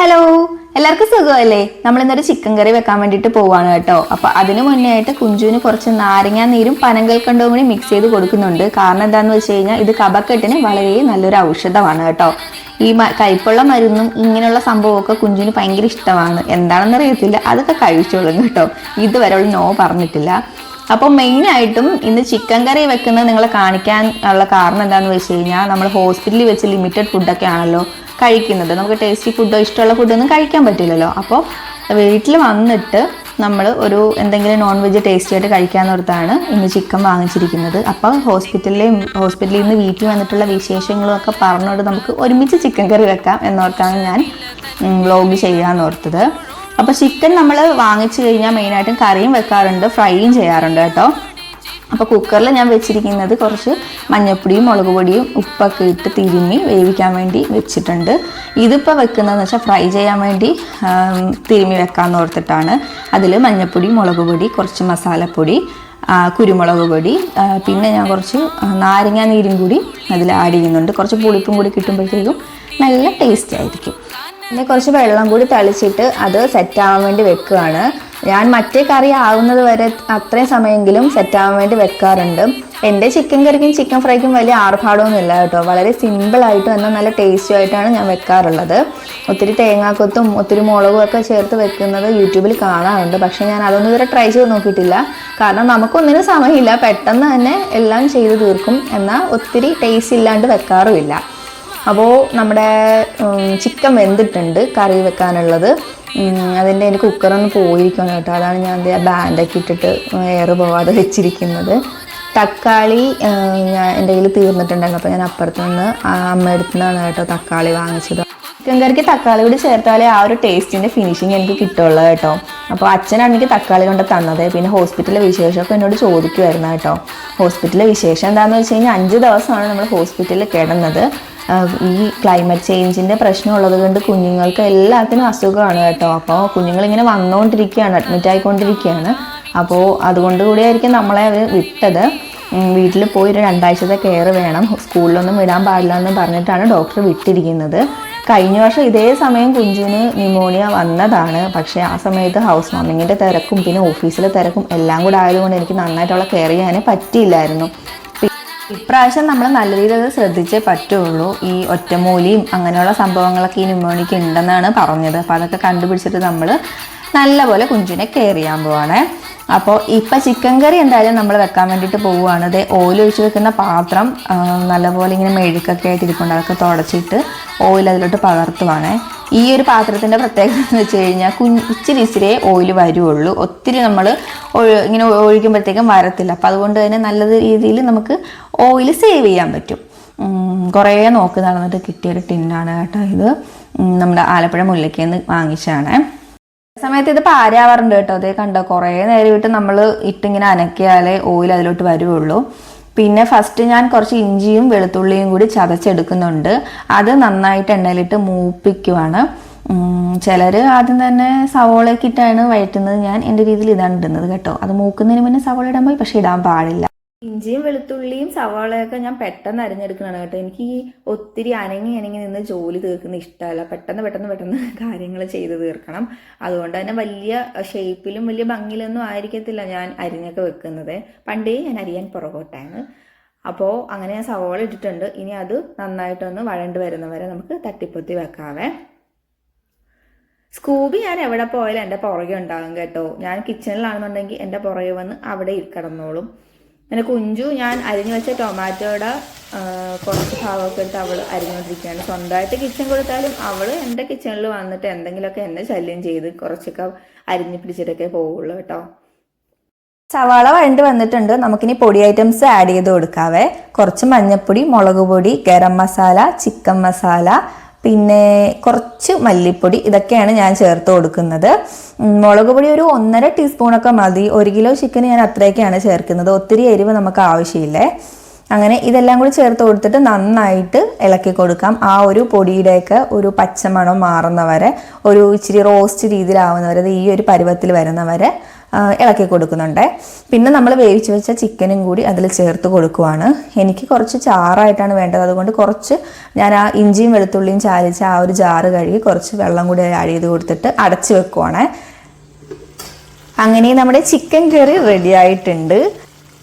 Hello. എല്ലാവർക്കും സുഖമല്ലേ? നമ്മൾ ഇന്നൊരു ചിക്കൻ കറി വെക്കാൻ വേണ്ടിയിട്ട് പോവാണ് കേട്ടോ. അപ്പൊ അതിന് മുന്നേ ആയിട്ട് കുഞ്ചുവിന് കുറച്ച് നാരങ്ങാ നീരും പനങ്കൽക്കണ്ടവും കൂടി മിക്സ് ചെയ്ത് കൊടുക്കുന്നുണ്ട്. കാരണം എന്താണെന്ന് വെച്ച് കഴിഞ്ഞാൽ ഇത് കബക്കെട്ടിന് വളരെ നല്ലൊരു ഔഷധമാണ് കേട്ടോ. ഈ കയ്പുള്ള മരുന്നും ഇങ്ങനെയുള്ള സംഭവമൊക്കെ കുഞ്ചുവിന് ഭയങ്കര ഇഷ്ടമാണ്. എന്താണെന്ന് അറിയത്തില്ല അതൊക്കെ കഴിച്ചോളും കേട്ടോ. ഇതുവരെ നോ പറഞ്ഞിട്ടില്ല. അപ്പോൾ മെയിനായിട്ടും ഇന്ന് ചിക്കൻ കറി വെക്കുന്നത് നിങ്ങളെ കാണിക്കാൻ ഉള്ള കാരണം എന്താണെന്ന് വെച്ച് കഴിഞ്ഞാൽ നമ്മൾ ഹോസ്പിറ്റലിൽ വെച്ച് ലിമിറ്റഡ് ഫുഡൊക്കെ ആണല്ലോ കഴിക്കുന്നത്. നമുക്ക് ടേസ്റ്റി ഫുഡോ ഇഷ്ടമുള്ള ഫുഡൊന്നും കഴിക്കാൻ പറ്റില്ലല്ലോ. അപ്പോൾ വീട്ടിൽ വന്നിട്ട് നമ്മൾ ഒരു എന്തെങ്കിലും നോൺ വെജ് ടേസ്റ്റി ആയിട്ട് കഴിക്കാമെന്നോർത്താണ് ഇന്ന് ചിക്കൻ വാങ്ങിച്ചിരിക്കുന്നത്. അപ്പോൾ ഹോസ്പിറ്റലിലെ ഹോസ്പിറ്റലിൽ നിന്ന് വീട്ടിൽ വന്നിട്ടുള്ള വിശേഷങ്ങളും ഒക്കെ പറഞ്ഞുകൊണ്ട് നമുക്ക് ഒരുമിച്ച് ചിക്കൻ കറി വെക്കാം എന്നോർത്താണ് ഞാൻ വ്ലോഗ് ചെയ്യാമെന്നോർത്തത് അപ്പോൾ ചിക്കൻ നമ്മൾ വാങ്ങിച്ചു കഴിഞ്ഞാൽ മെയിനായിട്ടും കറിയും വെക്കാറുണ്ട് ഫ്രൈയും ചെയ്യാറുണ്ട് കേട്ടോ. അപ്പോൾ കുക്കറിൽ ഞാൻ വെച്ചിരിക്കുന്നത് കുറച്ച് മഞ്ഞൾപ്പൊടിയും മുളക് പൊടിയും ഉപ്പൊക്കെ ഇട്ട് തിരുമ്മി വേവിക്കാൻ വേണ്ടി വെച്ചിട്ടുണ്ട്. ഇതിപ്പോൾ വെക്കുന്നതെന്ന് വെച്ചാൽ ഫ്രൈ ചെയ്യാൻ വേണ്ടി തിരുമ്മി വെക്കാമെന്ന് ഓർത്തിട്ടാണ്. അതിൽ മഞ്ഞൾപ്പൊടി മുളക് പൊടി കുറച്ച് മസാലപ്പൊടി കുരുമുളക് പൊടി പിന്നെ ഞാൻ കുറച്ച് നാരങ്ങാ നീരും കൂടി അതിൽ ആഡ് ചെയ്യുന്നുണ്ട്. കുറച്ച് പുളിപ്പും കൂടി കിട്ടുമ്പോഴത്തേക്കും നല്ല ടേസ്റ്റ് ആയിരിക്കും. പിന്നെ കുറച്ച് വെള്ളം കൂടി തളിച്ചിട്ട് അത് സെറ്റാവാൻ വേണ്ടി വെക്കുകയാണ്. ഞാൻ മറ്റേ കറി ആവുന്നത് വരെ അത്രയും സമയമെങ്കിലും സെറ്റാവാൻ വേണ്ടി വെക്കാറുണ്ട്. എന്റെ ചിക്കൻ കറിക്കും ചിക്കൻ ഫ്രൈക്കും വലിയ ആർഭാടമൊന്നുമില്ല കേട്ടോ. വളരെ സിമ്പിളായിട്ടും എന്നാൽ നല്ല ടേസ്റ്റും ആയിട്ടാണ് ഞാൻ വെക്കാറുള്ളത്. ഒത്തിരി തേങ്ങാക്കൊത്തും ഒത്തിരി മുളകും ഒക്കെ ചേർത്ത് വെക്കുന്നത് യൂട്യൂബിൽ കാണാറുണ്ട്. പക്ഷേ ഞാൻ അതൊന്നും ഇതുവരെ ട്രൈ ചെയ്ത് നോക്കിയിട്ടില്ല. കാരണം നമുക്കൊന്നിനും സമയമില്ല. പെട്ടെന്ന് തന്നെ എല്ലാം ചെയ്ത് തീർക്കും. എന്നാൽ ഒത്തിരി ടേസ്റ്റ് ഇല്ലാണ്ട് വെക്കാറുമില്ല. അപ്പോൾ നമ്മുടെ ചിക്കൻ വെന്തിട്ടുണ്ട് കറി വെക്കാനുള്ളത്. അതിന്റെ എനിക്ക് കുക്കറൊന്ന് പോയിരിക്കണം കേട്ടോ. അതാണ് ഞാൻ ബാൻഡൊക്കെ ഇട്ടിട്ട് എയർ പോവാതെ വെച്ചിരിക്കുന്നത്. തക്കാളി ഞാൻ എന്റെ കയ്യിൽ തീർന്നിട്ടുണ്ടായിരുന്നു. അപ്പോൾ ഞാൻ അപ്പുറത്ത് നിന്ന് ആ അമ്മ അടുത്ത് നിന്നാണ് കേട്ടോ തക്കാളി വാങ്ങിച്ചത്. ചിക്കൻ കറിക്ക് തക്കാളി കൂടി ചേർത്താലേ ആ ഒരു ടേസ്റ്റിന്റെ ഫിനിഷിങ് എനിക്ക് കിട്ടുള്ളൂ കേട്ടോ. അപ്പോൾ അച്ഛനാണ് എനിക്ക് തക്കാളി കൊണ്ട് തന്നത്. പിന്നെ ഹോസ്പിറ്റലിലെ വിശേഷമൊക്കെ എന്നോട് ചോദിക്കുമായിരുന്നു കേട്ടോ. ഹോസ്പിറ്റലിലെ വിശേഷം എന്താണെന്ന് വെച്ച് കഴിഞ്ഞാൽ അഞ്ച് ദിവസമാണ് നമ്മൾ ഹോസ്പിറ്റലിൽ കിടന്നത്. ഈ ക്ലൈമറ്റ് ചേഞ്ചിന്റെ പ്രശ്നമുള്ളത് കൊണ്ട് കുഞ്ഞുങ്ങൾക്ക് എല്ലാത്തിനും അസുഖമാണ് കേട്ടോ. അപ്പോൾ കുഞ്ഞുങ്ങളിങ്ങനെ വന്നുകൊണ്ടിരിക്കുകയാണ് അഡ്മിറ്റ് ആയിക്കൊണ്ടിരിക്കുകയാണ്. അപ്പോൾ അതുകൊണ്ട് കൂടിയായിരിക്കും നമ്മളെ അവർ വിട്ടത്. വീട്ടിൽ പോയി ഒരു രണ്ടാഴ്ചത്തെ കെയർ വേണം. സ്കൂളിലൊന്നും വിടാൻ പാടില്ല എന്ന് പറഞ്ഞിട്ടാണ് ഡോക്ടർ വിട്ടിരിക്കുന്നത്. കഴിഞ്ഞ വർഷം ഇതേ സമയം കുഞ്ചുവിന് ന്യൂമോണിയ വന്നതാണ്. പക്ഷേ ആ സമയത്ത് ഹൗസ് വാമിങ്ങിന്റെ തിരക്കും പിന്നെ ഓഫീസിലെ തിരക്കും എല്ലാം കൂടെ ആയതുകൊണ്ട് എനിക്ക് നന്നായിട്ടുള്ള കെയർ ചെയ്യാൻ പറ്റിയില്ലായിരുന്നു. ഇപ്രാവശ്യം നമ്മൾ നല്ല രീതിയിൽ അത് ശ്രദ്ധിച്ചേ പറ്റുള്ളൂ. ഈ ഒറ്റമൂലിയും അങ്ങനെയുള്ള സംഭവങ്ങളൊക്കെ ഈ ന്യൂമോണിക്ക് ഉണ്ടെന്നാണ് പറഞ്ഞത്. അപ്പോൾ അതൊക്കെ കണ്ടുപിടിച്ചിട്ട് നമ്മൾ നല്ലപോലെ കുഞ്ചിനെ കെയർ ചെയ്യാൻ പോവാണേ. അപ്പോൾ ഇപ്പം ചിക്കൻ കറി എന്തായാലും നമ്മൾ വെക്കാൻ വേണ്ടിയിട്ട് പോവുകയാണ്. ഇത് ഓയിലൊഴിച്ച് വെക്കുന്ന പാത്രം നല്ലപോലെ ഇങ്ങനെ മെഴുക്കൊക്കെ ആയിട്ട് ഇരിപ്പുണ്ട് അതൊക്കെ തുടച്ചിട്ട് ഓയിൽ അതിലോട്ട് പകർത്തുവാണേ. ഈ ഒരു പാത്രത്തിന്റെ പ്രത്യേകത എന്ന് വെച്ച് കഴിഞ്ഞാൽ കുഞ്ഞ് ഇച്ചിരി ഇച്ചിരി ഓയിൽ വരുള്ളൂ ഒത്തിരി നമ്മൾ ഇങ്ങനെ ഒഴിക്കുമ്പോഴത്തേക്കും വരത്തില്ല. അപ്പം അതുകൊണ്ട് തന്നെ നല്ല രീതിയിൽ നമുക്ക് ഓയിൽ സേവ് ചെയ്യാൻ പറ്റും. കുറേ നോക്കി നടന്നിട്ട് കിട്ടിയൊരു ടിന്നാണ് കേട്ടോ ഇത്. നമ്മുടെ ആലപ്പുഴ മുല്ലയ്ക്കേന്ന് വാങ്ങിച്ചാണ് സമയത്ത് ഇത് പാരാവാറുണ്ട് കേട്ടോ. അതേ കണ്ടോ കുറേ നേരം ഇട്ട് നമ്മൾ ഇട്ടിങ്ങനെ അനക്കിയാലേ ഓയിൽ അതിലോട്ട് വരുവുള്ളൂ. പിന്നെ ഫസ്റ്റ് ഞാൻ കുറച്ച് ഇഞ്ചിയും വെളുത്തുള്ളിയും കൂടി ചതച്ചെടുക്കുന്നുണ്ട്. അത് നന്നായിട്ട് എണ്ണയിലിട്ട് മൂപ്പിക്കുവാണ്. ചിലർ ആദ്യം തന്നെ സവോളയൊക്കെ ഇട്ടാണ് വഴറ്റുന്നത്. ഞാൻ എന്റെ രീതിയിൽ ഇതാണ് ഇടുന്നത് കേട്ടോ. അത് മൂക്കുന്നതിന് മുന്നേ സവോള ഇടാൻ പോയി പക്ഷേ ഇടാൻ പാടില്ല. ഇഞ്ചിയും വെളുത്തുള്ളിയും സവാളയൊക്കെ ഞാൻ പെട്ടെന്ന് അരിഞ്ഞെടുക്കണതാണ് കേട്ടോ. എനിക്ക് ഈ ഒത്തിരി അനങ്ങി അനങ്ങി നിന്ന് ജോലി തീർക്കുന്ന ഇഷ്ടമല്ല. പെട്ടെന്ന് പെട്ടെന്ന് പെട്ടെന്ന് കാര്യങ്ങൾ ചെയ്ത് തീർക്കണം. അതുകൊണ്ട് തന്നെ വലിയ ഷേപ്പിലും വലിയ ഭംഗിയിലൊന്നും ആയിരിക്കത്തില്ല ഞാൻ അരിഞ്ഞൊക്കെ വെക്കുന്നത്. പണ്ടേ ഞാൻ അരിയാൻ പുറകോട്ടാണ്. അപ്പോൾ അങ്ങനെ ഞാൻ സവാള ഇട്ടിട്ടുണ്ട്. ഇനി അത് നന്നായിട്ടൊന്ന് വഴണ്ട് വരുന്നവരെ നമുക്ക് തട്ടിപ്പൊത്തി വെക്കാവേ. സ്കൂബി ഞാൻ എവിടെ പോയാലും എന്റെ പുറകെ ഉണ്ടാകും കേട്ടോ. ഞാൻ കിച്ചണിലാണെന്നുണ്ടെങ്കിൽ എന്റെ പുറകെ വന്ന് അവിടെ കിടന്നോളും പിന്നെ കുഞ്ചു ഞാൻ അരിഞ്ഞു വെച്ച ടൊമാറ്റോയുടെ കുറച്ച് ഭാഗമൊക്കെ എടുത്ത് അവൾ അരിഞ്ഞുകൊണ്ടിരിക്കുകയാണ് സ്വന്തമായിട്ട് കിച്ചൺ കൊടുത്താലും അവൾ എന്റെ കിച്ചണിൽ വന്നിട്ട് എന്തെങ്കിലുമൊക്കെ എന്നെ ശല്യം ചെയ്ത് കുറച്ചൊക്കെ അരിഞ്ഞു പിടിച്ചിട്ടൊക്കെ പോവുള്ളൂ കേട്ടോ. സവാള വഴണ്ട് വന്നിട്ടുണ്ട്. നമുക്കിനി പൊടി ഐറ്റംസ് ആഡ് ചെയ്ത് കൊടുക്കാവേ. കുറച്ച് മഞ്ഞൾപ്പൊടി മുളക് പൊടി ഗരം മസാല ചിക്കൻ മസാല പിന്നെ കുറച്ച് മല്ലിപ്പൊടി ഇതൊക്കെയാണ് ഞാൻ ചേർത്ത് കൊടുക്കുന്നത്. മുളക് പൊടി ഒരു ഒന്നര ടീസ്പൂണൊക്കെ മതി. ഒരു കിലോ ചിക്കൻ ഞാൻ അത്രയൊക്കെയാണ് ചേർക്കുന്നത്. ഒത്തിരി എരിവ് നമുക്ക് ആവശ്യമില്ലേ? അങ്ങനെ ഇതെല്ലാം കൂടി ചേർത്ത് കൊടുത്തിട്ട് നന്നായിട്ട് ഇളക്കി കൊടുക്കാം. ആ ഒരു പൊടിയുടെയൊക്കെ ഒരു പച്ചമണം മാറുന്നവരെ ഒരു ഇച്ചിരി റോസ്റ്റ് രീതിയിലാവുന്നവരെ ഈ ഒരു പരുവത്തിൽ വരുന്നവരെ ഇളക്കി കൊടുക്കുന്നുണ്ട്. പിന്നെ നമ്മൾ വേവിച്ച് വെച്ച ചിക്കനും കൂടി അതിൽ ചേർത്ത് കൊടുക്കുവാണ്. എനിക്ക് കുറച്ച് ചാറായിട്ടാണ് വേണ്ടത്. അതുകൊണ്ട് കുറച്ച് ഞാൻ ആ ഇഞ്ചിയും വെളുത്തുള്ളിയും ചാലിച്ച് ആ ഒരു ജാറ് കഴുകി കുറച്ച് വെള്ളം കൂടി ആഡ് ചെയ്ത് കൊടുത്തിട്ട് അടച്ചു വെക്കുവാണ്. അങ്ങനെ നമ്മുടെ ചിക്കൻ കറി റെഡി ആയിട്ടുണ്ട്.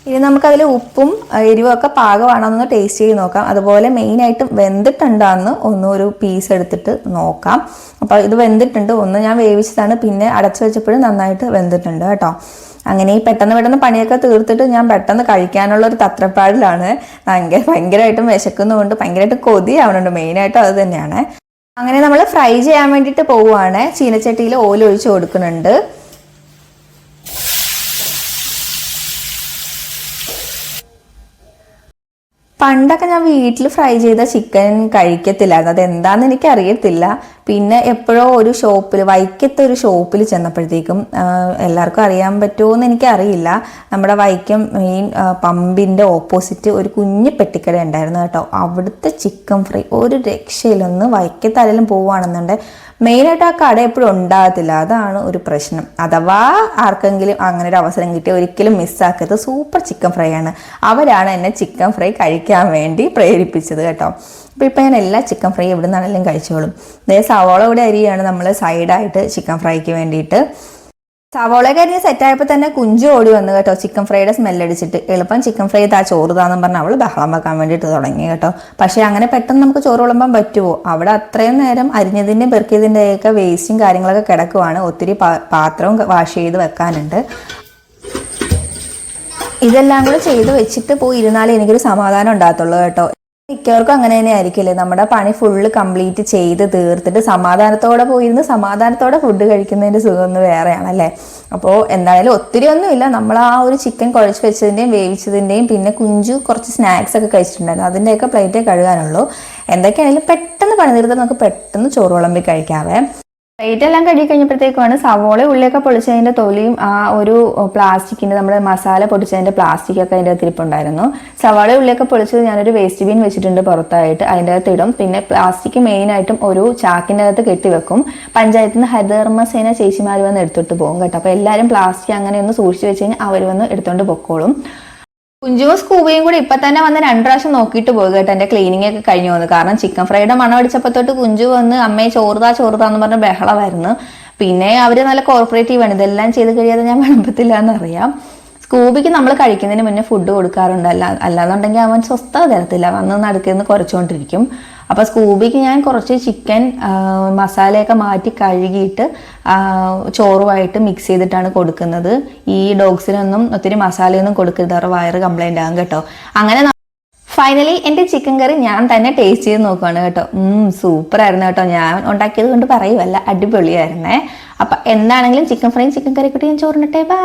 ഇനി നമുക്കതിൽ ഉപ്പും എരിവും ഒക്കെ പാകമാണോന്ന് ടേസ്റ്റ് ചെയ്ത് നോക്കാം. അതുപോലെ മെയിൻ ആയിട്ട് ഒന്ന് ഒരു പീസ് എടുത്തിട്ട് നോക്കാം. അപ്പോൾ ഇത് വെന്തിട്ടുണ്ട് ഒന്ന് ഞാൻ വേവിച്ചതാണ് പിന്നെ അടച്ചു വെച്ചപ്പോഴും നന്നായിട്ട് വെന്തിട്ടുണ്ട് കേട്ടോ. അങ്ങനെ ഈ പെട്ടെന്ന് പെട്ടെന്ന് പണിയൊക്കെ തീർത്തിട്ട് ഞാൻ പെട്ടെന്ന് കഴിക്കാനുള്ള ഒരു തത്രപ്പാടിലാണ്. ഭയങ്കര ഭയങ്കരമായിട്ടും വിശക്കുന്നതുകൊണ്ട് ഭയങ്കരമായിട്ട് കൊതിയാവുന്നുണ്ട് മെയിനായിട്ടും അത് തന്നെയാണ്. അങ്ങനെ നമ്മൾ ഫ്രൈ ചെയ്യാൻ വേണ്ടിയിട്ട് പോവുകയാണ് ചീനച്ചട്ടിയിൽ ഓയിൽ ഒഴിച്ച് കൊടുക്കുന്നുണ്ട്. പണ്ടൊക്കെ ഞാൻ വീട്ടിൽ ഫ്രൈ ചെയ്ത ചിക്കൻ കഴിക്കത്തില്ലായിരുന്നു. അത് എനിക്ക് അറിയത്തില്ല പിന്നെ എപ്പോഴോ ഒരു ഷോപ്പിൽ വൈക്കത്തെ ഒരു ഷോപ്പിൽ ചെന്നപ്പോഴത്തേക്കും എല്ലാവർക്കും അറിയാൻ പറ്റുമോ എന്ന് എനിക്കറിയില്ല. നമ്മുടെ വൈക്കം മെയിൻ പമ്പിന്റെ ഓപ്പോസിറ്റ് ഒരു കുഞ്ഞു പെട്ടിക്കട ഉണ്ടായിരുന്നു കേട്ടോ. അവിടുത്തെ ചിക്കൻ ഫ്രൈ ഒരു രക്ഷയിലൊന്ന് വൈക്കത്തായാലും പോവുകയാണെന്നുണ്ടെങ്കിൽ മെയിനായിട്ട് ആ കട എപ്പോഴും ഉണ്ടാകത്തില്ല. അതാണ് ഒരു പ്രശ്നം. അഥവാ ആർക്കെങ്കിലും അങ്ങനെ ഒരു അവസരം കിട്ടിയ ഒരിക്കലും മിസ്സാക്കരുത് സൂപ്പർ ചിക്കൻ ഫ്രൈ ആണ്. അവരാണ് എന്നെ ചിക്കൻ ഫ്രൈ കഴിക്കാൻ വേണ്ടി പ്രേരിപ്പിച്ചത് കേട്ടോ. അപ്പോൾ ഇപ്പം ഞാൻ എല്ലാ ചിക്കൻ ഫ്രൈ എവിടെ നിന്നാണെങ്കിലും കഴിച്ചോളും സവോള കൂടെ അരിയാണ് നമ്മൾ സൈഡായിട്ട് ചിക്കൻ ഫ്രൈക്ക് വേണ്ടിയിട്ട്. സവോള കരിഞ്ഞ് സെറ്റായപ്പോൾ തന്നെ കുഞ്ചു ഓടി വന്നു കേട്ടോ. ചിക്കൻ ഫ്രൈയുടെ സ്മെല്ലടിച്ചിട്ട് എളുപ്പം ചിക്കൻ ഫ്രൈ താ ചോറ് താന്നും പറഞ്ഞ് അവൾ ബഹളം വെക്കാൻ വേണ്ടിയിട്ട് തുടങ്ങി കേട്ടോ. പക്ഷേ അങ്ങനെ പെട്ടെന്ന് നമുക്ക് ചോറ് വിളമ്പാൻ പറ്റുമോ അവിടെ അത്രയും നേരം അരിഞ്ഞതിന്റെയും പെറുക്കിയതിന്റെയൊക്കെ വേസ്റ്റും കാര്യങ്ങളൊക്കെ കിടക്കുവാണ്. ഒത്തിരി പാത്രവും വാഷ് ചെയ്ത് വെക്കാനുണ്ട്. ഇതെല്ലാം കൂടെ ചെയ്ത് വെച്ചിട്ട് പോയി ഇരുന്നാലേ എനിക്കൊരു സമാധാനം ഉണ്ടാകത്തുള്ളൂ കേട്ടോ. മിക്കവർക്കും അങ്ങനെ തന്നെ ആയിരിക്കില്ലേ നമ്മുടെ പണി ഫുള്ള് കംപ്ലീറ്റ് ചെയ്ത് തീർത്തിട്ട് സമാധാനത്തോടെ പോയിരുന്ന് സമാധാനത്തോടെ ഫുഡ് കഴിക്കുന്നതിന്റെ സുഖം ഒന്ന് വേറെയാണല്ലേ? അപ്പോൾ എന്തായാലും ഒത്തിരി ഒന്നുമില്ല നമ്മൾ ആ ഒരു ചിക്കൻ കുഴച്ച് വെച്ചതിന്റെയും വേവിച്ചതിന്റെയും പിന്നെ കുഞ്ചു കുറച്ച് സ്നാക്സ് ഒക്കെ കഴിച്ചിട്ടുണ്ടായിരുന്നു. അതിന്റെയൊക്കെ പ്ലേറ്റേ കഴുകാനുള്ളൂ. എന്തൊക്കെയാണെങ്കിലും പെട്ടെന്ന് പണി തീർത്ത് നമുക്ക് പെട്ടെന്ന് ചോറ് വിളമ്പി കഴിക്കാവേ. പ്ലേറ്റ് എല്ലാം കഴുകി കഴിഞ്ഞപ്പോഴത്തേക്കുമാണ് സവോള ഉള്ളിയൊക്കെ പൊളിച്ചതിന്റെ തൊലിയും ആ ഒരു പ്ലാസ്റ്റിക്കിന്റെ നമ്മുടെ മസാല പൊടിച്ചതിന്റെ പ്ലാസ്റ്റിക് ഒക്കെ അതിന്റെ അകത്ത് ഇരിപ്പുണ്ടായിരുന്നു സവാള ഉള്ളിയൊക്കെ പൊളിച്ചത് ഞാനൊരു വേസ്റ്റ് ബീൻ വെച്ചിട്ടുണ്ട് പുറത്തായിട്ട്. അതിന്റെ അകത്ത് ഇടും പിന്നെ പ്ലാസ്റ്റിക് മെയിൻ ആയിട്ടും ഒരു ചാക്കിന്റെ അകത്ത് കെട്ടിവെക്കും പഞ്ചായത്തിൽ നിന്ന് ഹരിതകർമ്മസേന ചേച്ചിമാർ വന്ന് എടുത്തിട്ട് പോകും കേട്ടോ. അപ്പോൾ എല്ലാവരും പ്ലാസ്റ്റിക് അങ്ങനെ ഒന്ന് സൂക്ഷിച്ച് വെച്ച് കഴിഞ്ഞാൽ അവർ വന്ന് എടുത്തുകൊണ്ട് പൊക്കോളും. കുഞ്ചുവും സ്കൂബിയും കൂടി ഇപ്പൊ തന്നെ വന്ന് രണ്ടു പ്രാവശ്യം നോക്കിയിട്ട് പോയി കേട്ടോ എന്റെ ക്ലീനിങ് ഒക്കെ കഴിഞ്ഞു വന്നു. കാരണം ചിക്കൻ ഫ്രൈഡ് മണം അടിച്ചപ്പോ തൊട്ട് കുഞ്ചു വന്ന് അമ്മയെ ചോറുതാ ചോറുതാന്ന് പറഞ്ഞ ബഹളമായിരുന്നു. പിന്നെ അവർ നല്ല കോർപ്പറേറ്റീവ് ആണ്. ഇതെല്ലാം ചെയ്ത് കഴിയാതെ ഞാൻ വിളമ്പത്തില്ല എന്നറിയാം സ്കൂബിക്ക് നമ്മൾ കഴിക്കുന്നതിന് മുന്നേ ഫുഡ് കൊടുക്കാറുണ്ട്. അല്ല അല്ലാന്നുണ്ടെങ്കിൽ അവൻ സ്വസ്ഥത തരത്തില്ല. വന്ന് നടക്കുന്ന കുറച്ചുകൊണ്ടിരിക്കും. അപ്പോൾ സ്കൂബിക്ക് ഞാൻ കുറച്ച് ചിക്കൻ മസാലയൊക്കെ മാറ്റി കഴുകിയിട്ട് ചോറുമായിട്ട് മിക്സ് ചെയ്തിട്ടാണ് കൊടുക്കുന്നത്. ഈ ഡോഗ്സിനൊന്നും ഒത്തിരി മസാലയൊന്നും കൊടുക്കരുത്. അവരുടെ വയറ് കംപ്ലൈന്റ് ആകും കേട്ടോ. അങ്ങനെ ഫൈനലി എന്റെ ചിക്കൻ കറി ഞാൻ തന്നെ ടേസ്റ്റ് ചെയ്ത് നോക്കുകയാണ് കേട്ടോ. സൂപ്പർ ആയിരുന്നു കേട്ടോ. ഞാൻ ഉണ്ടാക്കിയത് കൊണ്ട് പറയുമല്ല അടിപൊളിയായിരുന്നേ. അപ്പം എന്താണെങ്കിലും ചിക്കൻ ഫ്രൈയും ചിക്കൻ കറി കൂട്ടി ഞാൻ ചോറിനിട്ടേ. ബൈ